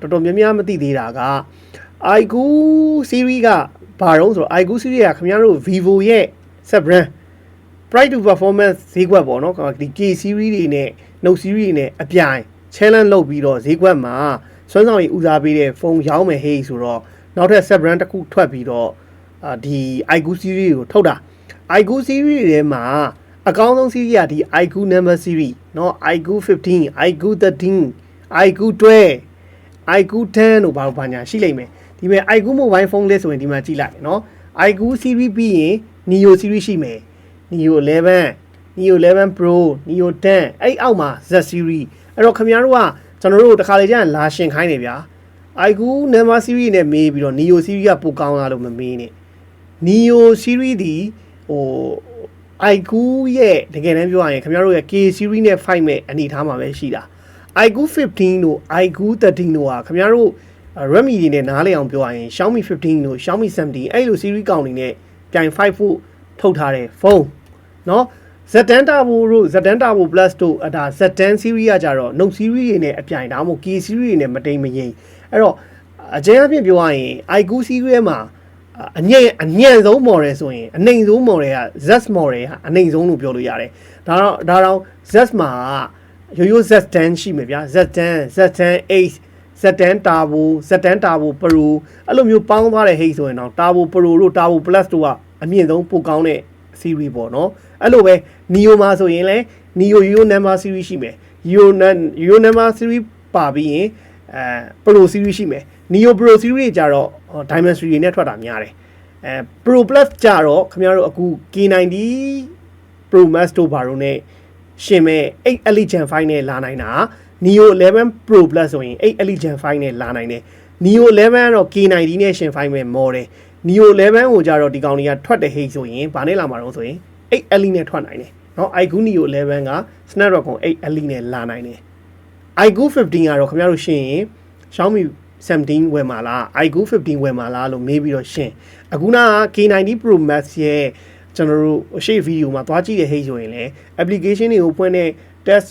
တော်တော်များများမသိသေးတာက iQ series ကဘာတော့ဆိုတော့ iQ series ကခင်ဗျားတို့ Vivo ရဲ့ sub brand price to performance ဈေးကွက်ပေါ့နော်ဒီ K series တွေနဲ့ Note series တွေနဲ့အပြိုင် challenge လုပ်ပြီးတော့ဈေးကွက်မှာစွမ်းဆောင်ရည်ဦးစားပေးတဲ့ဖုန်းရောင်းမယ်ဟေးဆိုတော့နောက်ထပ် sub brand တစ်ခုထွက်ပြီးတော့အာဒီ iQ series ကိုထုတ်တာ iQ series တွေထဲမှာအကောင်းဆုံး series ကဒီ iQ number series เนาะ iQ 15 iQ 13 iQ 12 iQ 10တို့ဘာလို့ဘာညာရှိလိမ့်မယ်ဒီမဲ့ iQ mobile phone လေးဆိုရင်ဒီမှာကြည့်လိုက်နော် iQ series ပြီးရင် Neo series ရှိမယ် Neo 11 Neo 11 Pro Neo 10အဲ့အောက်မှာ Z series အဲ့တော့ခင်ဗျားတို့ကကျွန်တော်တို့တခါလေကျရင်လာရှင်ခိုင်းနေဗျာ iQ number series နဲ့မေးပြီးတော့ Neo series ကပိုကောင်းလားလို့မမေးနဲ့ Neo series ဒီဟို iQ ရဲ့တကယ်တမ်းပြောရရင်ခင်ဗျားတို့ရဲ့ K series နဲ့ fight မဲ့အနေထားမှာပဲရှိတာ။ iQ 15တို့ iQ 13တို့ဟာခင်ဗျားတို့ Redmi တွေနဲ့နားလည်အောင်ပြောရရင် Xiaomi 15တို့ Xiaomi 17အဲ့လို series ကောင်တွေနဲ့ပြိုင်5ဖို့ထုတ်ထားတဲ့ဖုန်းเนาะ Z10 Turbo တို့ Z10 Turbo Plus တို့အဒါ Z10 series ကကြတော့ Note series တွေနဲ့အပြိုင်ဒါမှမဟုတ် K series တွေနဲ့မတိမ်မယိမ်အဲ့တော့အကျဉ်းအပြည့်ပြောရရင် iQ series မှာအညံ့အညံ့ဆုံး model ဆိုရင်အနှိမ်ဆုံး model က Z model ဟာအနှိမ်ဆုံးလို့ပြောလို့ရတယ်ဒါတော့ဒါတော့ Z မှာက ရိုးရိုး Z10 ရှိမယ်ဗျာ Z10 Z10 Ace Z10 Turbo Z10 Turbo Pro အဲ့လိုမျိုးပေါင်းသွားတဲ့ဟိတ်ဆိုရင်တော့ Turbo Pro တို့ Turbo Plus တို့ကအမြင့်ဆုံးပိုကောင်းတဲ့ series ပေါ့နော်အဲ့လိုပဲ Neo မှာဆိုရင်လည်း Neo Yo Number series ရှိမယ် Yo Yo Number series ပါပြီးရင်အဲ Pro series ရှိမယ် Neo Pro series တွေကြတော့ Diamond series တွေနဲ့ထွက်တာများတယ်အဲ Pro Plus ကြတော့ခင်ဗျားတို့အခု K90 Pro Max တို့ဘာလို့ ਨੇ ရှင်မဲ့8 Elite Gen 5နဲ့လာနိုင်တာ Neo 11 Pro Plus ဆိုရင်8 Elite Gen 5နဲ့လာနိုင်တယ် Neo 11ကတော့ K90 နဲ့ရှင်5မဲ့ model Neo 11ကိုကြတော့ဒီကောင်တွေကထွက်တဲ့ဟိတ်ဆိုရင်ဘာနဲ့လာမှာတော့ဆိုရင်8 Elite နဲ့ထွက်နိုင်တယ်เนาะ iQOO Neo 11က Snapdragon 8 Elite နဲ့လာနိုင်တယ် iQOO 15ကတော့ခင်ဗျားတို့ရှင်ရင် Xiaomi 17ဝယ်မှာလား iQOO 15ဝယ်မှာလားလို့မေးပြီးတော့ရှင်အခုနက K90 Pro Max ရဲ့ ကျွန်တော်တို့ရှေ့ဗီဒီယိုမှာသွားကြည့်တဲ့ဟိတ်ဆိုရင်လည်း application တွေကိုဖွင့်တဲ့ test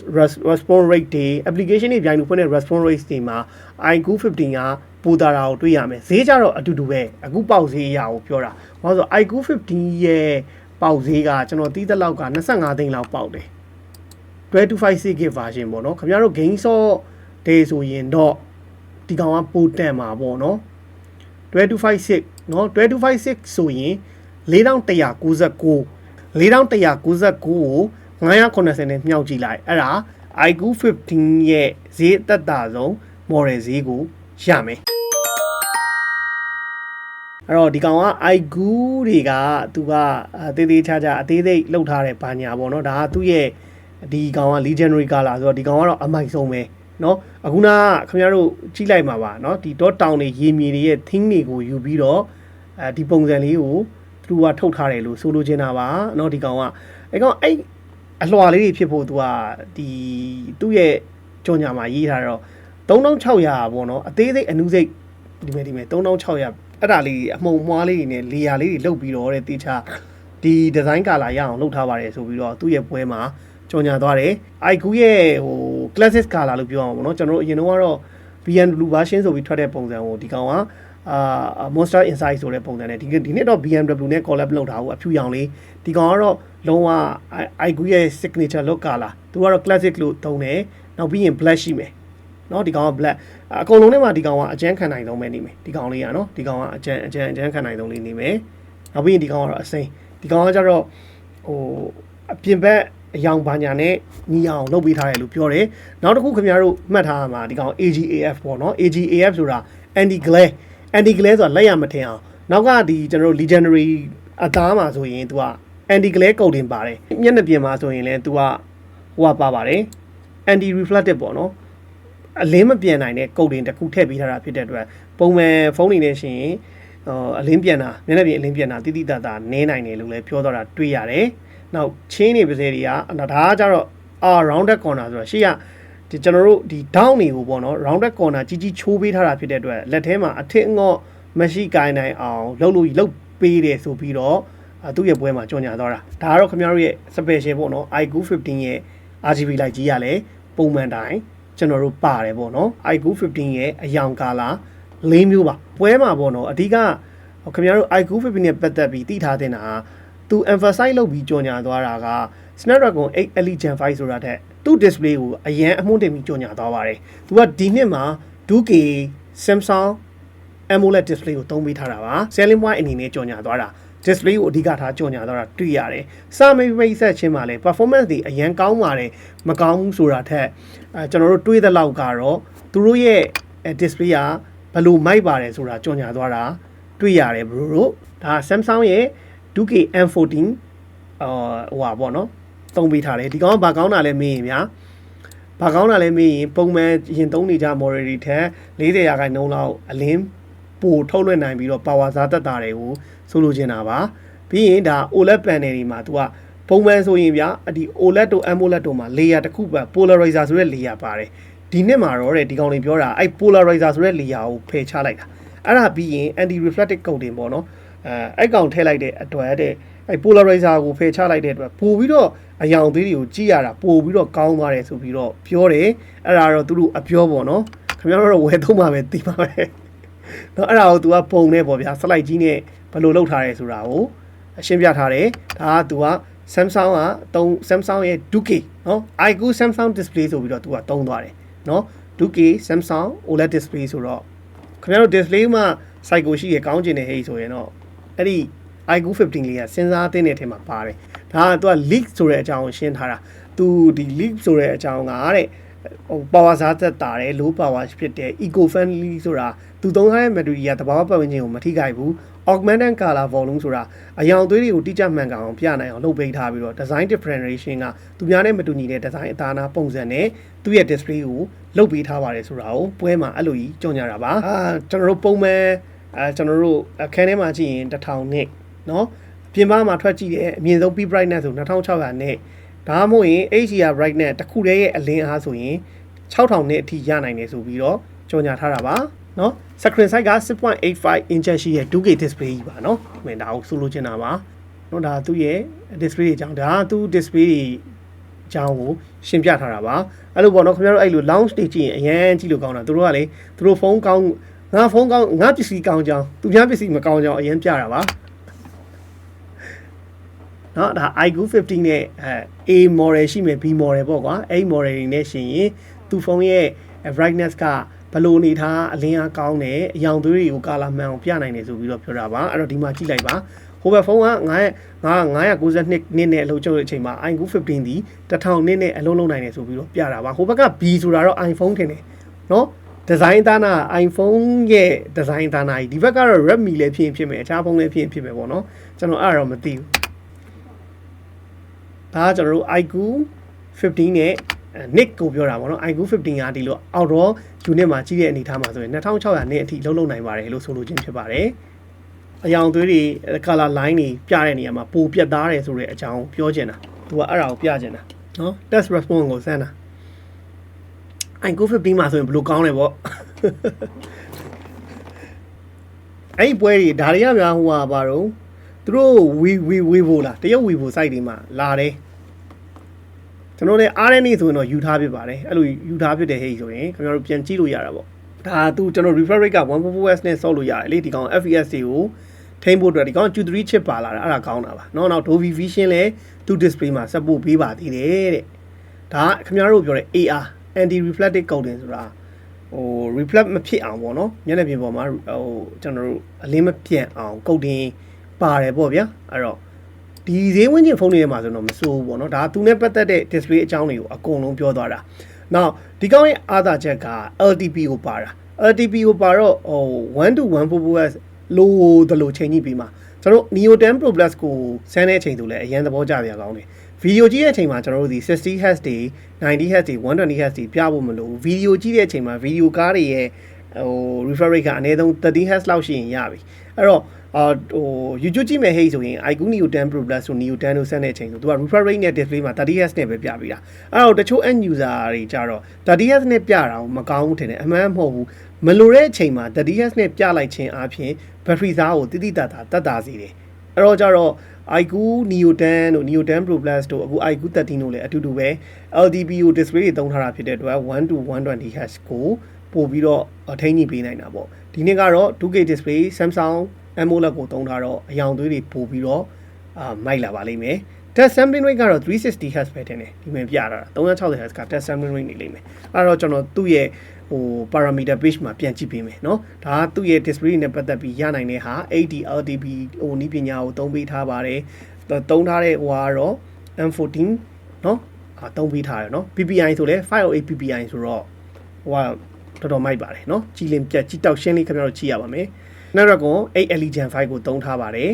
response rate တွေ application တွေပြိုင်လို့ဖွင့်တဲ့ response rate တွေမှာ iQOO 15ကပိုတာတာကိုတွေ့ရမယ်ဈေးကြတော့အတူတူပဲအခုပေါက်ဈေးအရာကိုပြောတာဘာလို့ဆို iQOO 15ရဲ့ပေါက်ဈေးကကျွန်တော်တီးတဲ့လောက်က25သိန်းလောက်ပေါက်တယ်1256 GB version ပေါ့နော်ခင်ဗျားတို့ game saw day ဆိုရင်တော့ဒီကောင်ကပိုတန်မှာပေါ့နော်1256เนาะ1256ဆိုရင် 4199 4199ကို990နဲ့မြှောက်ကြည့်လိုက်အဲ့ဒါ iQOO 15ရဲ့ဈေးအသက်သာဆုံး model ဈေးကိုရမယ်အဲ့တော့ဒီကောင်က iQOO တွေကသူကတေးသေးချာချာအသေးသေးလှုပ်ထားတဲ့ဘာညာပေါ့နော်ဒါကသူ့ရဲ့ဒီကောင်က legendary color ဆိုတော့ဒီကောင်ကတော့အမိုက်ဆုံးပဲเนาะအခုနကခင်ဗျားတို့ကြည့်လိုက်မှာပါเนาะဒီ dot town တွေရေမြေတွေရဲ့ thing တွေကိုယူပြီးတော့အဲဒီပုံစံလေးကို သူကထုတ်ထားတယ်လို့ဆိုလိုချင်တာပါเนาะဒီကောင်ကအဲကောင်အဲ့အလွှာလေးတွေဖြစ်ဖို့သူကဒီသူ့ရဲ့ကြော်ညာမှာရေးထားတော့3600ပေါ့နော်အသေးစိတ်အနုစိတ်ဒီမဲ့ဒီမဲ့3600အဲ့ဒါလေးအမှုံမွားလေးတွေနဲ့လေယာလေးတွေလုတ်ပြီးတော့တဲ့တေချာဒီဒီဇိုင်းကာလာရအောင်လုပ်ထားပါတယ်ဆိုပြီးတော့သူ့ရဲ့ပွဲမှာကြော်ညာသွားတယ် iQ ရဲ့ဟို classic color လို့ပြောအောင်ပေါ့နော်ကျွန်တော်တို့အရင်တော့ကတော့ BMW version ဆိုပြီးထွက်တဲ့ပုံစံကိုဒီကောင်က အာ Monster Insight ဆိုတဲ့ပုံစံနဲ့ဒီဒီနှစ်တော့ BMW နဲ့ collab လုပ်တာကိုအဖြူရောင်လေးဒီကောင်ကတော့လုံးဝ iQOO ရဲ့ signature look color သူကတော့ classic လို့သုံးတယ်နောက်ပြီးရင် black ရှိမယ်နော်ဒီကောင်က black အကုန်လုံးထဲမှာဒီကောင်ကအကျန်းခံနိုင်ဆုံးပဲနေမယ်ဒီကောင်လေးကနော်ဒီကောင်ကအကျန်းအကျန်းအကျန်းခံနိုင်ဆုံးလေးနေမယ်နောက်ပြီးရင်ဒီကောင်ကတော့အစိမ်းဒီကောင်ကကျတော့ဟိုအပြင်ဘက်အယောင်ဘာညာနဲ့ညီအောင်လုပ်ပေးထားတယ်လို့ပြောတယ်နောက်တစ်ခုခင်ဗျားတို့မှတ်ထားမှာဒီကောင် AGAF ပေါ့နော် AGAF ဆိုတာ anti glare anti glare ဆိုတာလက်ရမထင်အောင်နောက်ကဒီကျွန်တော်တို့ legendary အသားမှာဆိုရင် तू က anti glare coating ပါတယ်မျက်နှာပြင်မှာဆိုရင်လည်း तू ကဟိုကပါပါတယ် anti reflective ပေါ့နော်အလင်းမပြန်နိုင်တဲ့ကုတ်တင်တစ်ခုထည့်ပေးထားတာဖြစ်တဲ့အတွက်ပုံမှန်ဖုန်းတွေနဲ့ရှင်ဟိုအလင်းပြန်တာမျက်နှာပြင်အလင်းပြန်တာတိတိတတ်တာနည်းနိုင်တယ်လို့လည်းပြောတော့တာတွေ့ရတယ်။နောက်ချင်းနေပါစေတွေကဒါကကြတော့ r rounded corner ဆိုတော့ရှေ့က ဒီကျွန်တော်တို့ဒီ down တွေကိုပေါ့နော် rounded corner ကြီးကြီးချိုးပေးထားတာဖြစ်တဲ့အတွက်လက်ထဲမှာအထစ်အငေါ့မရှိကိုင်းနိုင်အောင်လှုပ်လို့လှုပ်ပေးတယ်ဆိုပြီးတော့သူ့ရဲ့ပွဲမှာကြော်ညာသွားတာဒါကတော့ခင်ဗျားတို့ရဲ့ special ပေါ့နော် iQOO 15ရဲ့ RGB light ကြီးရလဲပုံမှန်တိုင်းကျွန်တော်တို့ပါတယ်ပေါ့နော် i9 15ရဲ့အယောင်ကာလာ၄မျိုးပါပွဲမှာပေါ့နော်အဓိကခင်ဗျားတို့ i9 15နဲ့ပတ်သက်ပြီးသိထားတဲ့တာကသူ emphasize လုပ်ပြီးကြော်ညာသွားတာက Snapdragon 8 Elite Gen 5ဆိုတာတဲ့ သူ့ display ကိုအရန်အမှုန်တင်ပြီးကြော်ညာသွားပါတယ်သူကဒီနှစ်မှာ 2K Samsung AMOLED display ကိုသုံးပေးထားတာပါ selling point အနေနဲ့ကြော်ညာသွားတာ display ကိုအဓိကထားကြော်ညာသွားတာတွေ့ရတယ်။စာမေးပိတ်ဆက်ချင်းမှာလည်း performance တွေအရင်ကောင်းပါတယ်မကောင်းဘူးဆိုတာထက်အဲကျွန်တော်တို့တွေးတဲ့လောက်ကတော့သူတို့ရဲ့ display ကဘယ်လိုမိုက်ပါတယ်ဆိုတာကြော်ညာသွားတာတွေ့ရတယ်ဘရိုတို့ဒါ Samsung ရဲ့ 2K M14 အာဟိုပါပေါ့နော် သုံးပေးထားတယ်ဒီကောင်ကဘာကောင်းတာလဲမေးရင်ဗျာဘာကောင်းတာလဲမေးရင်ပုံမှန်ရင်သုံးနေကြ model တွေထက်40ရာခိုင်နှုန်းလောက်အလင်းပိုထုတ်လွှင့်နိုင်ပြီးတော့ power စားသက်တာတွေကိုဆိုလိုချင်တာပါပြီးရင်ဒါ OLED panel တွေမှာ तू ကပုံမှန်ဆိုရင်ဗျာဒီ OLED တို့ AMOLED တို့မှာ layer တစ်ခုပဲ polarizer ဆိုတဲ့ layer ပါတယ်ဒီနှစ်မှာတော့တဲ့ဒီကောင်တွေပြောတာအဲ့ polarizer ဆိုတဲ့ layer ကိုဖယ်ချလိုက်တာအဲ့ဒါပြီးရင် anti reflective coating ပေါ့နော် အဲအဲ့ကောင်ထည့်လိုက်တဲ့အတွက်တဲ့အဲ့ polarizer ကိုဖယ်ချလိုက်တဲ့အတွက်ပို့ပြီးတော့အယောင်သေးတွေကိုကြည့်ရတာပို့ပြီးတော့ကောင်းသွားတယ်ဆိုပြီးတော့ပြောတယ်အဲ့ဒါတော့သူတို့အပြောပေါ့နော်ခင်ဗျားတို့တော့ဝယ်သုံးမှာပဲသိပါပဲနော်အဲ့ဒါကို तू ကပုံနေပေါ့ဗျာ slide ကြီးနဲ့ဘယ်လိုလုပ်ထားရဲဆိုတာကိုအရှင်းပြထားတယ်ဒါက तू က Samsung ကတုံး Samsung ရဲ့ 2K နော် iQOO Samsung display ဆိုပြီးတော့ तू ကတုံးသွားတယ်နော် 2K Samsung OLED display ဆိုတော့ခင်ဗျားတို့ display မှာ site ကိုရှိရကောင်းကျင်တဲ့ဟိဆိုရင်တော့ အဲ့ဒီ iQOO 15လေးကစဉ်းစားသင့်တဲ့အထက်မှာပါတယ်ဒါက तू က leak ဆိုတဲ့အကြောင်းကိုရှင်းထားတာ तू ဒီ leak ဆိုတဲ့အကြောင်းကတဲ့ဟို power စားသက်တာတယ် low power ဖြစ်တဲ့ eco friendly ဆိုတာသူသုံးထားတဲ့ material ကတဘာဝပတ်ဝန်းကျင်ကိုမထိခိုက်ဘူး augmented color volume ဆိုတာအယောင်သွေးတွေကိုတိကျမှန်ကန်အောင်ပြနိုင်အောင်လုပ်ပေးထားပြီးတော့ design differentiation ကသူများနဲ့မတူညီတဲ့ design အသားအနာပုံစံနဲ့သူ့ရဲ့ display ကိုလုပ်ပေးထားပါတယ်ဆိုတာကိုပွဲမှာအဲ့လိုကြီးကြော်ညာတာပါအာကျွန်တော်တို့ပုံမှန် အဲကျွန်တော်တို့အခန်းထဲမှာကြည့်ရင်1000နစ်เนาะပြင်ပမှာထွက်ကြည့်တဲ့အမြင့်ဆုံး peak brightness ဆို2600နစ်ဒါမှမဟုတ်ရင် HDR brightness တစ်ခုတည်းရဲ့အလင်းအားဆိုရင်6000နစ်အထိရနိုင်တယ်ဆိုပြီးတော့ကြော်ညာထားတာပါเนาะ screen size က6.85 inch ရှိရဲ့ 2K display ကြီးပါเนาะမင်းဒါကိုဆိုလိုချင်တာပါเนาะဒါသူ့ရဲ့ display အကြောင်းဒါကသူ့ display အကြောင်းကိုရှင်းပြထားတာပါအဲ့လိုပေါ့เนาะခင်ဗျားတို့အဲ့လို launch တွေကြည့်ရင်အရန်ကြည့်လို့ကောင်းတာသူတို့ကလေသူတို့ဖုန်းကောင်း ငါဖုန်းကောင်းငါပစ္စည်းကောင်းကြောင်းသူများပစ္စည်းမကောင်းကြောင်းအရင်ပြတာပါเนาะဒါ iQOO 15နဲ့အဲ A model ရှိမယ် B model ပေါ့ကွာအဲ့ model တွေနဲ့ရှင်ရင်သူဖုန်းရဲ့ brightness ကဘလို့နေထားအလင်းအားကောင်းတယ်အယောင်သွေးတွေကိုကာလာမှန်အောင်ပြနိုင်တယ်ဆိုပြီးတော့ပြောတာပါအဲ့တော့ဒီမှာကြည့်လိုက်ပါဟိုဘက်ဖုန်းက9 992နှစ်နဲ့အလုပ်ချုပ်တဲ့အချိန်မှာ iQOO 15ဒီ1000နှစ်နဲ့အလုံးလုံးနိုင်တယ်ဆိုပြီးတော့ပြတာပါဟိုဘက်က B ဆိုတာတော့ iPhone ထင်တယ်နော် ဒီဇိုင်းသားနာ iPhone ရဲ့ဒီဇိုင်းသားနာကြီးဒီဘက်ကတော့ Redmi လည်းဖြစ်ရင်ဖြစ်မယ်အခြားဖုန်းလည်းဖြစ်ရင်ဖြစ်မယ်ပေါ့နော်ကျွန်တော်အဲ့ဒါတော့မသိဘူးဒါကကျွန်တော်တို့ iQOO 15နဲ့ nick ကိုပြောတာပေါ့နော် iQOO 15ကဒီလို outdoor unit မှာကြီးတဲ့အနေထားမှာဆိုရင်2600နှစ်အထိလုံးလုံးနိုင်ပါတယ်လို့ဆိုလိုခြင်းဖြစ်ပါတယ်အယောင်သွေးတွေ color line တွေပြတဲ့နေရာမှာပိုပြတ်သားတယ်ဆိုတဲ့အကြောင်းပြောချင်တာသူကအဲ့ဒါကိုပြချင်တာနော် test response ကိုစမ်းတာ အိုင်ကိုဖစ်ပြီးမှဆိုရင်ဘလို့ကောင်းလဲပေါ့အဲ့ပွဲတွေဒါတွေကဗျာဟိုဟာပါတော့သူတို့ဝီဝီဝီဖို့လားတရုတ်ဝီဖို့ site တွေမှာလာတယ်ကျွန်တော်လည်း RNA ဆိုရင်တော့ယူထားဖြစ်ပါတယ်အဲ့လိုယူထားဖြစ်တယ်ဟဲ့ဆိုရင်ခင်ဗျားတို့ပြန်ကြည့်လို့ရတာပေါ့ဒါသူကျွန်တော် refresh rate က 144s နဲ့ဆော့လို့ရတယ်လေဒီကောင် FPS တွေကိုထိန်းဖို့အတွက်ဒီကောင် Q3 chip ပါလာတာအဲ့ဒါကောင်းတာပါနောက်နောက် Dolby Vision လည်းသူ display မှာ support ပေးပါသေးတယ်တဲ့ဒါခင်ဗျားတို့ပြောတဲ့ AR anti reflective coating ဆိုတာဟို reflect မဖြစ်အောင်ပေါ့နော်မျက်နှာပြင်ပေါ်မှာဟိုကျွန်တော်တို့အလင်းမပြန့်အောင် coating ပါတယ်ပေါ့ဗျာအဲ့တော့ဒီဈေးဝန်းကျင်ဖုန်းတွေထဲမှာဆိုတော့မစိုးဘူးပေါ့နော်ဒါသူနဲ့ပတ်သက်တဲ့ display အကြောင်းတွေကိုအကုန်လုံးပြောသွားတာနောက်ဒီကောင်းရဲ့အားသာချက်က LTP ကိုပါတာ LTP ကိုပါတော့ဟို1 to 144S လိုသလိုချိန်ကြီးပြီးမှာကျွန်တော် Neo 10 Pro Plus ကိုစမ်းတဲ့အချိန်ဆိုလဲအရင်သဘောကျပြကောင်းတယ် ဗီဒီယိုကြည့်တဲ့အချိန်မှာကျွန်တော်တို့ဒီ 60 Hz တွေ 90 Hz တွေ 120 Hz တွေပြဖို့မလိုဘူးဗီဒီယိုကြည့်တဲ့အချိန်မှာဗီဒီယိုကားတွေရဲ့ဟို refresh rate ကအနည်းဆုံး 30 Hz လောက်ရှိရင်ရပြီအဲ့တော့အာဟို YouTube ကြည့်မယ်ဟဲ့ဆိုရင် iQOO Neo 10 Pro Plus ဆို Neo 10ကိုဆက်တဲ့အချိန်ဆိုသူက refresh rate နဲ့ display မှာ 30Hz နဲ့ပဲပြပေးတာအဲ့တော့တချို့ end user တွေကြတော့ 30Hz နဲ့ပြတာမကောင်းဘူးထင်တယ်အမှန်မဟုတ်ဘူးမလိုတဲ့အချိန်မှာ 30Hz နဲ့ပြလိုက်ခြင်းအပြင် battery စားကိုတိတိတတ်တာတတ်တာစီတယ် အဲ့တော့ကြတော့ iQ Neo 10တို့ Neo 10 Pro Plus တို့အခု iQ 13တို့လည်းအတူတူပဲ LTPO display တွေသုံးထားတာဖြစ်တဲ့အတွက်1 to 120 Hz ကိုပို့ပြီးတော့အထိန်းကြီးပေးနိုင်တာပေါ့ဒီနေ့ကတော့ 2K display Samsung AMOLED ကိုသုံးထားတော့အယောင်သွေးတွေပို့ပြီးတော့အာမိုက်လာပါလိမ့်မယ် touch sampling rate ကတော့360 Hz ပဲတင်တယ်ဒီမှာပြတာ360 Hz က touch sampling rate နေလိမ့်မယ်အဲ့တော့ကျွန်တော်သူ့ရဲ့ဟို parameter page မှာပြန်ကြည့်ပေးမယ်เนาะဒါကသူ့ရဲ့ display နဲ့ပတ်သက်ပြီးရနိုင်တဲ့ဟာ HD LTP ဟိုနီးပညာကိုသုံးပေးထားပါတယ်သုံးထားတဲ့ဟိုကတော့ M14 เนาะအာသုံးပေးထားတယ်เนาะ PPI ဆိုလဲ508 PPI ဆိုတော့ဟိုကတော်တော်မိုက်ပါတယ်เนาะကြည်လင်ပြတ်ကြည်တောက်ရှင်းလေးခင်ဗျားတို့ကြည့်ရပါမယ် Snapdragon 8 Elite Gen 5ကိုသုံးထားပါတယ်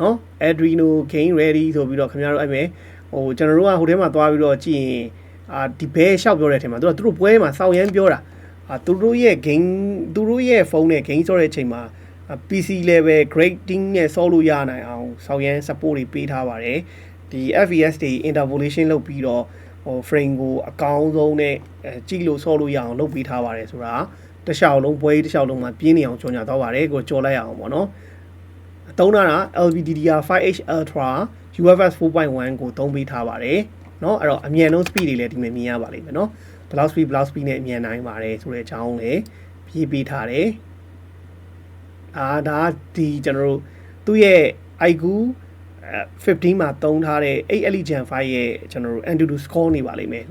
နော် Adreno Gain Ready ဆိုပြီးတော့ခင်ဗျားတို့အဲ့မဲ့ဟိုကျွန်တော်တို့ကဟိုထဲမှာသွားပြီးတော့ကြည့်ရင်အာဒီဘဲရှောက်ပြောတဲ့အချိန်မှာသူကသူတို့ပွဲမှာစောက်ရမ်းပြောတာအာသူတို့ရဲ့ game သူတို့ရဲ့ဖုန်းနဲ့ game ဆော့တဲ့အချိန်မှာ PC level grading နဲ့ဆော့လို့ရနိုင်အောင်စောက်ရမ်း support တွေပေးထားပါတယ်ဒီ FPS တွေ interpolation လုပ်ပြီးတော့ဟို frame ကိုအကောင်းဆုံးနဲ့ကြည့်လို့ဆော့လို့ရအောင်လုပ်ပေးထားပါတယ်ဆိုတာတခြားလုံးပွဲတစ်ခြားလုံးမှာပြင်းနေအောင်ကြော်ညာတော့ပါတယ်ကိုကြော်လိုက်ရအောင်ပေါ့နော်အ သုံးတာက LPDDR5H Ultra UFS 4.1ကိုသုံးပေးထားပါတယ်เนาะအဲ့တော့အမြန်ဆုံး speed တွေလည်းဒီမှာမြင်ရပါလိမ့်မယ်เนาะဘယ်လောက် speed ဘယ်လောက် speed နဲ့အမြန်နိုင်ပါတယ်ဆိုတဲ့အကြောင်းလည်းပြေးပေးထားတယ်အာဒါဒီကျွန်တော်တို့သူ့ရဲ့ iQ 15မှာတုံးထားတဲ့8 Elite Gen 5ရဲ့ကျွန်တော်တို့ Antutu score နေပါလိမ့်မယ်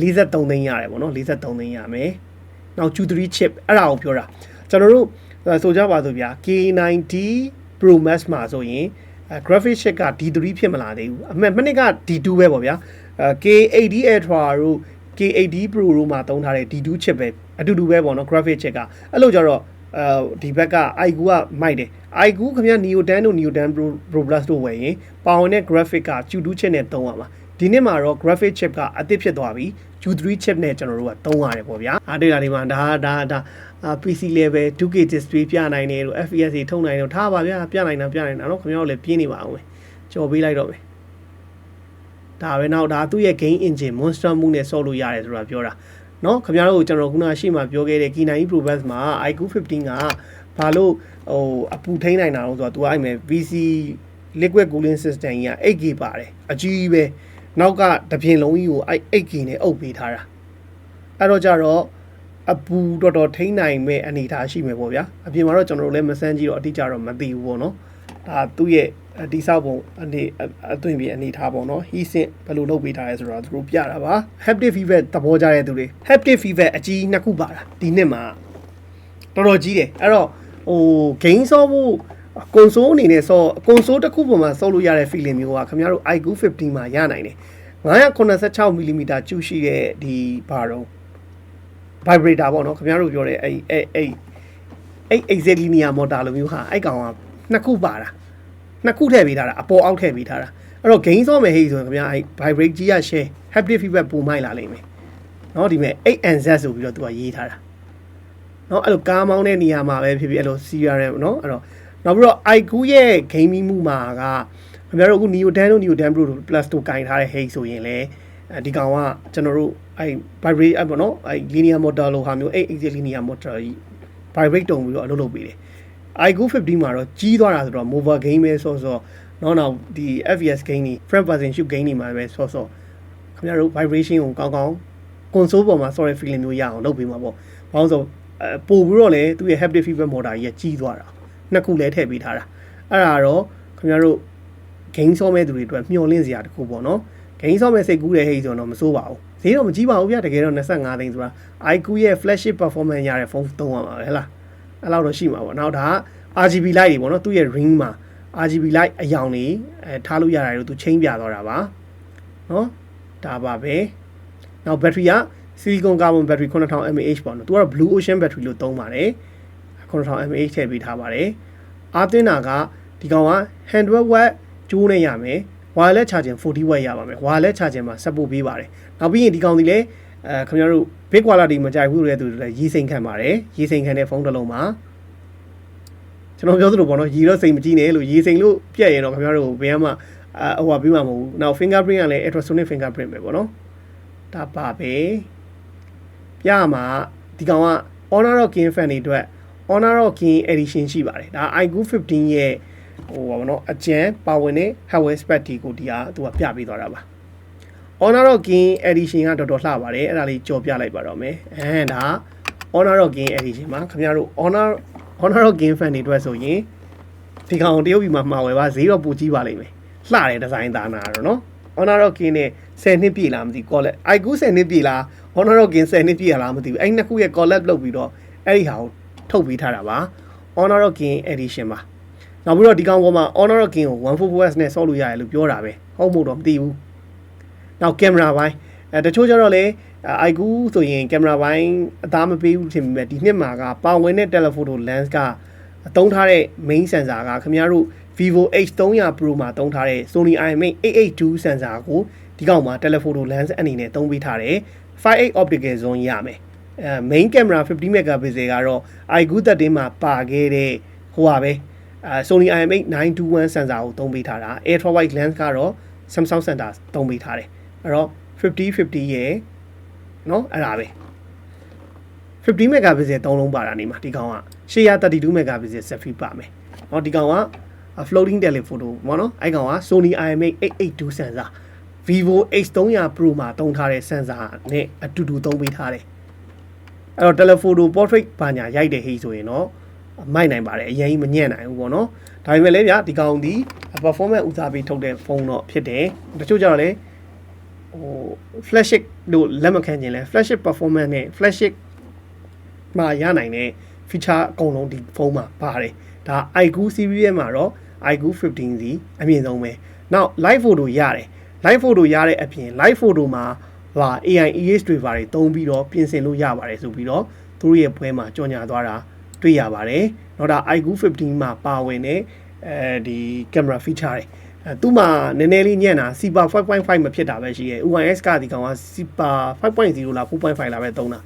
43သိန်းရတယ်ပေါ့နော်43သိန်းရမယ်နောက် Q3 chip အဲ့ဒါကိုပြောတာကျွန်တော်တို့ဆိုကြပါစို့ဗျာ K90 Pro Max မှာဆိုရင် graphic chip က D3 ဖြစ်မလာသေးဘူးအမှန်မနစ်က D2 ပဲပေါ့ဗျာ K80 Ultra တို့ K80 Pro တို့မှာတုံးထားတဲ့ D2 chip ပဲအတူတူပဲပေါ့နော် graphic chip ကအဲ့လိုကြတော့အဲဒီဘက်က iQOO ကမိုက်တယ် iQOO ခင်ဗျာ Neo 10တို့ Neo 10 Pro Pro Plus တို့ဝယ်ရင်ပါဝင်တဲ့ graphic က Q2 chip နဲ့သုံးရမှာဒီနှစ်မှာတော့ graphic chip ကအသစ်ဖြစ်သွားပြီ Q3 chip နဲ့ကျွန်တော်တို့ကသုံးရတယ်ပေါ့ဗျာအားတွေ့တာဒီမှာဒါဒါဒါ PC level 2K display ပြနိုင်တယ်လို့ FPS တွေထုတ်နိုင်တယ်ထားပါဗျာပြနိုင်တာပြနိုင်တာเนาะခင်ဗျားတို့လည်းပြင်းနေပါအောင်ပဲကြော်ပေးလိုက်တော့မယ်ဒါပဲနောက်ဒါသူ့ရဲ့ game engine monster မှုနဲ့ဆော့လို့ရတယ်ဆိုတာပြောတာเนาะခင်ဗျားတို့ကျွန်တော်ခုနရှေ့မှာပြောခဲ့တဲ့ Key9 Pro Plus မှာ iQOO 15ကဘာလို့ဟိုအပူထိန်းနိုင်တာလို့ဆိုတော့ तू အဲ့မဲ့ VC liquid cooling system ကြီးက 8K ပါတယ်အကြီးပဲနောက်ကတပြင်လုံးကြီးကိုအဲ့ 8K နဲ့အုပ်ပေးထားတာအဲ့တော့ကြတော့ အပူတော်တော်ထိန်းနိုင်မဲ့အနေအထားရှိမယ်ပေါ့ဗျာအပြင်မှာတော့ကျွန်တော်တို့လည်းမစမ်းကြည့်တော့အတိအကျတော့မသိဘူးပေါ့နော်ဒါသူ့ရဲ့ဒီဆောက်ပုံအနေအသွင်ပြအနေထားပေါ့နော် heat sink ဘယ်လိုလုပ်ပေးထားလဲဆိုတော့သူတို့ပြတာပါ haptic feedback သဘောကျတဲ့သူတွေ haptic feedback အကြီးနှစ်ခုပါတာဒီနှစ်မှာတော်တော်ကြီးတယ်အဲ့တော့ဟို gain ဆော့ဖို့ကွန်ဆိုးအနေနဲ့ဆော့ကွန်ဆိုးတစ်ခုပေါ်မှာဆော့လို့ရတဲ့ feeling မျိုးကခင်ဗျားတို့ iQOO 15မှာရနိုင်တယ်986 mm ကျူရှိတဲ့ဒီဘာတော့ vibrator ပေါ့နော်ခင်ဗျားတို့ပြောတဲ့အဲ့အဲ့အဲ့အဲ့ exactly linear motor လိုမျိုးဟာအဲ့ကောင်ကနှစ်ခုပါတာနှစ်ခုထည့်ပေးထားတာအပေါ်အောက်ထည့်ပေးထားတာအဲ့တော့ gain ဆော့မယ်ဟေ့ဆိုရင်ခင်ဗျားအဲ့ vibrate ကြီးရ share haptic feedback ပုံမိုက်လာလိမ့်မယ်နော်ဒီမဲ့ 8NZ ဆိုပြီးတော့သူကရေးထားတာနော်အဲ့လိုကားမောင်းတဲ့နေရာမှာပဲဖြစ်ဖြစ်အဲ့လို CRM နော်အဲ့တော့နောက်ပြီးတော့ IQ ရဲ့ gain မိမှုမှာကခင်ဗျားတို့အခု Neo Dan တို့ Neo Dan Pro တို့ Plus တို့ကင်ထားတဲ့ hey ဆိုရင်လည်း ဒီကောင်ကကျွန်တော်တို့အဲ vibrate အပေါ့နော်အဲ linear motor လို့ဟာမျိုးအဲ exit linear motor ကြီး vibrate တုံပြီးတော့အလုပ်လုပ်ပေးတယ် iQOO 15မှာတော့ကြီးသွားတာဆိုတော့ mobile game ပဲဆော့ဆော့နောက်နောက်ဒီ FPS game တွေ frame person shoot game တွေမှာပဲဆော့ဆော့ခင်ဗျားတို့ vibration ကိုကောင်းကောင်း console ပေါ်မှာ sorry feeling မျိုးရအောင်လုပ်ပေးမှာပေါ့ဘာလို့ဆိုအပို့ပြီးတော့လေသူ့ရဲ့ haptic feedback motor ကြီးကကြီးသွားတာနှစ်ခုလဲထည့်ပေးထားတာအဲ့ဒါတော့ခင်ဗျားတို့ game ဆော့မဲ့သူတွေအတွက်မျှော်လင့်စရာတခုပေါ့နော် ဂိမ်းဆော့မဲ့စိတ်ကူးတဲ့ဟိတ်ဆိုတော့မစိုးပါဘူးဈေးတော့မကြီးပါဘူးဗျတကယ်တော့25သိန်းဆိုတာ iQOO ရဲ့ flagship performance ရတဲ့ဖုန်းသုံးရမှာပဲဟဲ့လားအဲ့လောက်တော့ရှိမှာပေါ့နောက်ဒါ RGB light တွေပေါ့နော်သူ့ရဲ့ ring မှာ RGB light အယောင်တွေအဲထားလို့ရတာတွေသူချိန်ပြသွားတာပါနော်ဒါပါပဲနောက် battery က silicon carbon battery 9000 mAh ပေါ့နော်သူကတော့ blue ocean battery လို့သုံးပါတယ်9000 mAh ထည့်ပေးထားပါတယ်အားသွင်းတာကဒီကောင်က100 watt ကျိုးနေရမယ် wireless charging 40 watt ရပါမယ် wireless charging မှာ support ပေးပါတယ်နောက်ပြီးရင်ဒီကောင်ဒီလည်းအဲခင်ဗျားတို့ big quality မကြိုက်ဘူးတဲ့သူတွေလည်းရေးစိမ်ခံပါတယ်ရေးစိမ်ခံတဲ့ဖုန်းတစ်လုံးမှာကျွန်တော်ပြောသလိုပေါ့နော်ရေးတော့စိမ်မကြည့်နဲ့လို့ရေးစိမ်လို့ပြက်ရင်တော့ခင်ဗျားတို့ဘယ်မှအဟိုပြီးမှာမဟုတ်ဘူးနောက် fingerprint ကလည်း ultrasonic fingerprint ပဲပေါ့နော်ဒါပါပဲပြမှာဒီကောင်က Honor of King fan တွေအတွက် Honor of King edition ရှိပါတယ်ဒါ iQOO 15ရဲ့ ဟိုပါဘောနော်အကျန်ပါဝင်တဲ့ hardware spec ဒီကိုဒီဟာသူကပြပေးသွားတာပါ Honor of King Edition ကတော်တော်လှပါတယ်အဲ့ဒါလေးကြော်ပြလိုက်ပါတော့မယ်အဲဒါ Honor of King Edition မှာခင်ဗျားတို့ Honor Honor of King fan တွေအတွက်ဆိုရင်ဒီကောင်တရုတ်ပြည်မှာမှာဝယ်ပါဈေးတော့ပိုကြီးပါလိမ့်မယ်လှတယ်ဒီဇိုင်းသားနာတော့နော် Honor of King နဲ့10နှစ်ပြည့်လားမသိ collab IQ 10နှစ်ပြည့်လား Honor of King 10နှစ်ပြည့်လားမသိဘူးအဲ့နှစ်ခုရဲ့ collab လုပ်ပြီးတော့အဲ့ဒီဟာကိုထုတ်ပေးထားတာပါ Honor of King Edition ပါ နောက်ပြီးတော့ဒီကောင်ပေါ်မှာ Honor of King ကို 144S နဲ့ဆော့လို့ရတယ်လို့ပြောတာပဲဟုတ်မို့တော့မသိဘူးနောက်ကင်မရာပိုင်းအဲတချို့ကျတော့လေ IQ ဆိုရင်ကင်မရာပိုင်းအသားမပေးဘူးထင်ပေမဲ့ဒီနှစ်မှာကပါဝင်တဲ့ telephoto lens ကအသုံးထားတဲ့ main sensor ကခင်ဗျားတို့ Vivo H300 Pro မှာသုံးထားတဲ့ Sony IMX 882 sensor ကိုဒီကောင်မှာ telephoto lens အနေနဲ့သုံးပေးထားတယ်5.8 optical zone ရမယ်အဲ main camera 50 megapixel ကတော့ iQOO 13မှာပါခဲ့တဲ့ဟိုပါပဲ အဲ Sony IMX 921 sensor ကိုသုံးပေးထားတာ ultra wide lens ကတော့ Samsung sensor သုံးပေးထားတယ်အဲ့တော့50 50ရဲ့เนาะအဲ့ဒါပဲ50 megapixel သုံးလုံးပါတာနေမှာဒီကောင်က832 megapixel selfie ပါမယ်เนาะဒီကောင်က floating telephoto ပေါ့နော်အဲ့ကောင်က Sony IMX 882 sensor Vivo H300 Pro မှာတုံးထားတဲ့ sensor နဲ့အတူတူသုံးပေးထားတယ်အဲ့တော့ telephoto portrait ဘာညာရိုက်တဲ့ဟိဆိုရင်တော့ မိုက်နိုင်ပါတယ်အရင်ကြီးမညံ့နိုင်ဘူးပေါ့နော်ဒါပေမဲ့လည်းဗျာဒီကောင်ဒီ performance ဦးစားပေးထုတ်တဲ့ဖုန်းတော့ဖြစ်တယ်တချို့ကျတော့လေဟို flagship လို့လက်မခံခြင်းလဲ flagship performance နဲ့ flagship မှာရနိုင်တဲ့ feature အကုန်လုံးဒီဖုန်းမှာပါတယ်ဒါ iQ series ရဲ့မှာတော့ iQ 15စီအမြင့်ဆုံးပဲနောက် live photo ရတယ် live photo ရတဲ့အပြင် live photo မှာဟာ AI EH တွေပါတွေတုံးပြီးတော့ပြင်ဆင်လို့ရပါတယ်ဆိုပြီးတော့သူတို့ရဲ့ပွဲမှာကြော်ညာသွားတာ တွေ့ရပါတယ်နောက်ဒါ iQ 15မှာပါဝင်တဲ့အဲဒီ camera feature တွေအဲသူ့မှာနည်းနည်းလေးညံ့တာ SIPA 5.5မဖြစ်တာပဲရှိရဲ့ UIS ကဒီကောင်က SIPA 5.0လား4.5လားပဲသုံးတာ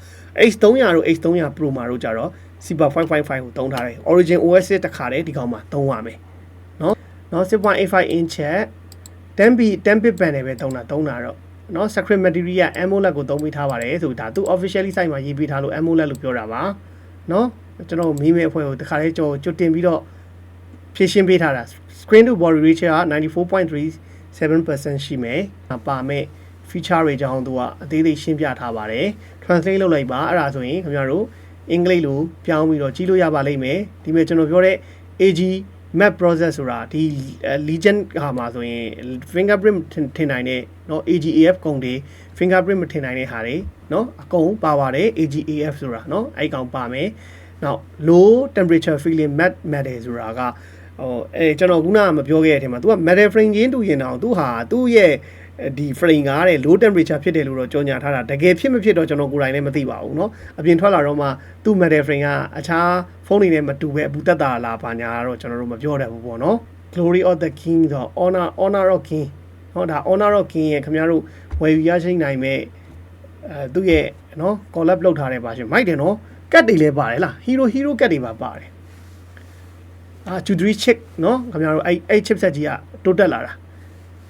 H300 တို့ H300 Pro မှာတို့ကြတော့ SIPA 5.5ကိုသုံးထားတယ် Origin OS တခါတည်းဒီကောင်မှာသုံးရမယ်နော်နော်6.85 inch 10 bit 10 bit panel ပဲသုံးတာသုံးတာတော့နော် screen material AMOLED ကိုသုံးပေးထားပါတယ်ဆိုဒါသူ officially site မှာရေးပေးထားလို့ AMOLED လို့ပြောတာပါနော် ကျွန်တော်မီးမဲအဖွဲ့ကိုတခါလေးကြော်ကျွတ်တင်ပြီးတော့ဖြည့်ရှင်းပေးထားတာ screen to body ratio က94.37%ရှိမယ်ပါမဲ့ feature တွေကြောင်းသူကအသေးသေးရှင်းပြထားပါတယ် translate လုပ်လိုက်ပါအဲ့ဒါဆိုရင်ခင်ဗျားတို့အင်္ဂလိပ်လိုပြောင်းပြီးတော့ကြီးလို့ရပါလိမ့်မယ်ဒီမဲ့ကျွန်တော်ပြောတဲ့ AG map process ဆိုတာဒီ legend ဟာမှာဆိုရင် fingerprint ထင်နိုင်တဲ့เนาะ AGAF ကုံတွေ fingerprint မထင်နိုင်တဲ့ဟာတွေเนาะအကုန်ပါပါတယ် AGAF ဆိုတာเนาะအဲ့ကောင်ပါမယ် နောက် low temperature feeling mat matter ဆိုတာကဟိုအဲကျွန်တော်ခုနကမပြောခဲ့တဲ့အထက်မှာ तू က metal frame ချင်းတူရင်တော့ तू ဟာသူ့ရဲ့ဒီ frame ကားတဲ့ low temperature ဖြစ်တယ်လို့တော့ကြော်ညာထားတာတကယ်ဖြစ်မဖြစ်တော့ကျွန်တော်ကိုယ်တိုင်လည်းမသိပါဘူးเนาะအပြင်ထွက်လာတော့မှသူ့ metal frame ကအခြားဖုန်းတွေနဲ့မတူပဲအဘူးတက်တာလားဘာညာတော့ကျွန်တော်တို့မပြောတတ်ဘူးပေါ့เนาะ glory of the king ဆိုတော့ honor honor of king ဟောဒါ honor of king ရဲ့ခင်ဗျားတို့ဝယ်ယူရရှိနိုင်မဲ့အဲသူ့ရဲ့เนาะ collab လုပ်ထားတဲ့ပါရှင်မိုက်တယ်เนาะ ကတ်တွေလည်းပါတယ်လား hero hero ကတ်တွေပါပါတယ်အာ Q3 chip เนาะခင်ဗျားတို့အဲ့အဲ့ chip set ကြီးကတိုးတက်လာတာ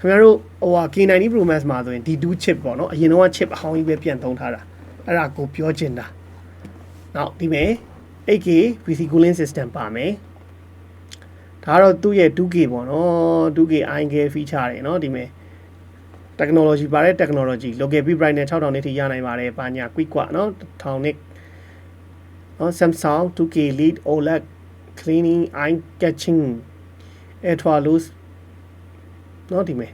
ခင်ဗျားတို့ဟိုဟာ K90 Pro Max မှာဆိုရင် D2 chip ပေါ့နော်အရင်တော့ chip အဟောင်းကြီးပဲပြန်သုံးထားတာအဲ့ဒါကိုပြောချင်တာနောက်ဒီမဲ့ 8K PC cooling system ပါမယ်ဒါကတော့သူ့ရဲ့ 2K ပေါ့နော် 2K IK feature တွေเนาะဒီမဲ့ technology ပါတဲ့ technology local bit brightness 6000နစ်ထိရနိုင်ပါတယ်။ပါညာ quick กว่าเนาะ1000နစ် เนาะ Samsung 2K lead OLED cleaning eye catching ultra loose เนาะဒီမဲ့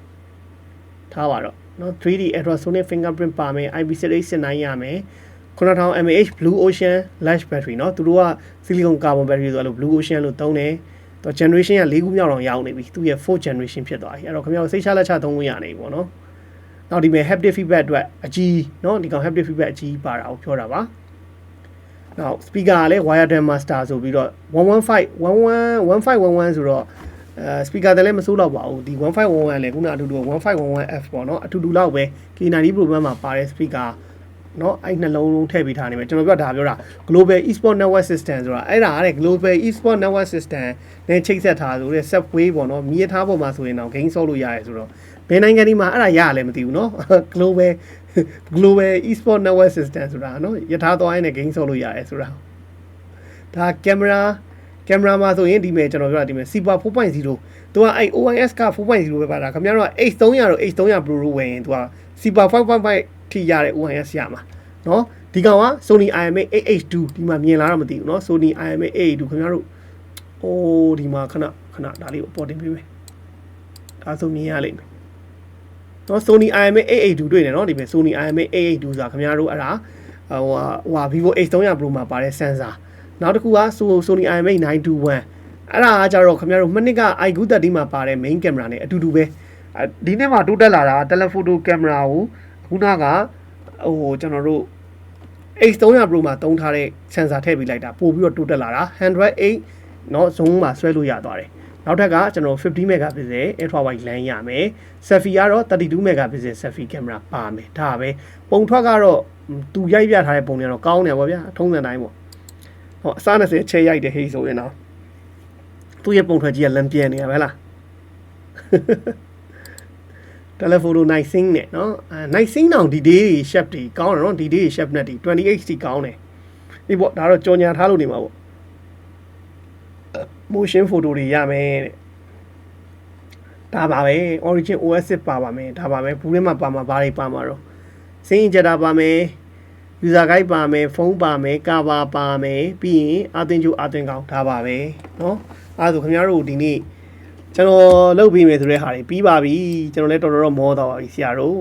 ထားပါတော့เนาะ 3D ultrasonic fingerprint ပါမယ် IP68 ရမယ်9000 mAh blue ocean lash battery เนาะသူတို့က silicon carbon battery ဆိုအဲ့လို blue ocean လို့သုံးတယ်တော့ generation က၄ခုမြောက်တော့ရောက်နေပြီသူရဲ့ 4th generation ဖြစ်သွားပြီအဲ့တော့ခင်ဗျားတို့စိတ်ချလက်ချသုံးလို့ရနေပြီပေါ့နော်နောက်ဒီမဲ့ haptic feedback အတွက်အကြီးเนาะဒီကောင် haptic feedback အကြီးပါတာကိုပြောတာပါ နောက် speaker ကလည်း wired master ဆိုပြီးတော့115 11 1511ဆိုတော့အဲ speaker တလည်းမစိုးတော့ပါဘူးဒီ1511လည်းခုနအတူတူ 1511F ပေါ့เนาะအတူတူလောက်ပဲ K90 program မှာပါတဲ့ speaker เนาะအဲ့နှလုံးလုံးထည့်ပေးထားနေမယ်ကျွန်တော်ပြောတာပြောတာ global esport network system ဆိုတာအဲ့ဒါတဲ့ global esport network system နဲ့ချိတ်ဆက်ထားဆိုတဲ့ subway ပေါ့เนาะမြေထားပေါ်မှာဆိုရင်တော့ game ဆော့လို့ရတယ်ဆိုတော့ ဘယ်နိုင်ငံဒီမှာအဲ့ဒါရရလဲမသိဘူးเนาะ global global esport network system ဆိုတာเนาะယထာသွားရင်လည်း game ဆော့လို့ရတယ်ဆိုတာဒါကင်မရာ ကင်မရာမှာဆိုရင်ဒီမဲ့ကျွန်တော်ပြောတာဒီမဲ့ Super 4.0သူကအဲ့ OIS က4.0ပဲပါတာခင်ဗျားတို့က H300 တို့ H300 Pro တို့ဝယ်ရင်သူက Super 5.5ထိရတဲ့ OIS ရမှာเนาะဒီကောင်က Sony IMX 8H2 ဒီမှာမြင်လာတော့မသိဘူးเนาะ Sony IMX 8H2 ခင်ဗျားတို့အိုးဒီမှာခဏခဏဒါလေးကိုပေါ်တင်ပေးမယ်ဒါဆိုမြင်ရလိမ့်မယ် เนาะ Sony IMX 8H2 တွေ့တယ်เนาะဒီမဲ့ Sony IMX 8H2 ဆိုတာခင်ဗျားတို့အဲ့ဒါဟိုဟာဟိုဟာ Vivo H300 Pro မှာပါတဲ့ sensor နောက်တစ်ခုက Sony IMX 921အဲ့ဒါကကြတော့ခင်ဗျားတို့မနစ်က iQOO 30မှာပါတဲ့ main camera နဲ့အတူတူပဲဒီနေ့မှာတိုးတက်လာတာ telephoto camera ကိုခုနကဟိုကျွန်တော်တို့ H300 Pro မှာတုံးထားတဲ့ sensor ထည့်ပေးလိုက်တာပို့ပြီးတော့တိုးတက်လာတာ100 8เนาะ zoom မှာဆွဲလို့ရသွားတယ် နောက်ထပ်ကကျွန်တော်50 megapixel ultra wide lens ရမယ် selfie ကတော့32 megapixel selfie camera ပါမယ်ဒါပဲပုံထွက်ကတော့သူရိုက်ပြထားတဲ့ပုံတွေကတော့ကောင်းတယ်ဗောဗျာထုံးစံတိုင်းပေါ့ဟောအစား20ချဲရိုက်တယ်ဟေးဆိုရင်တော့သူ့ရဲ့ပုံထွက်ကြီးကလမ်းပြဲနေရပဲလားတယ်လီဖုန်းနိုင်စင်းနဲ့နော်အဲနိုင်စင်းတောင်ဒီဒေးတွေ chef တွေကောင်းတယ်နော်ဒီဒေးတွေ chef နဲ့ဒီ 28HD ကောင်းတယ်ဒီပေါ့ဒါတော့ကြော်ညာထားလို့နေမှာပေါ့ motion photo တွေရမယ်တဲ့ဒါပါပဲ origin OS ပါပါမယ်ဒါပါပဲဘူးထဲမှာပါမှာဘာတွေပါမှာတော့စင်းကြတာပါမယ် user guide ပါမယ်ဖုန်းပါမယ်ကာဘာပါမယ်ပြီးရင်အသင်ကျူအသင်ကောင်းဒါပါပဲเนาะအဲဒါဆိုခင်ဗျားတို့ဒီနေ့ကျွန်တော်လုပ်ပြီးမယ်ဆိုတဲ့ဟာတွေပြီးပါပြီကျွန်တော်လည်းတော်တော်တော့မောတော့ပါပြီဆရာတို့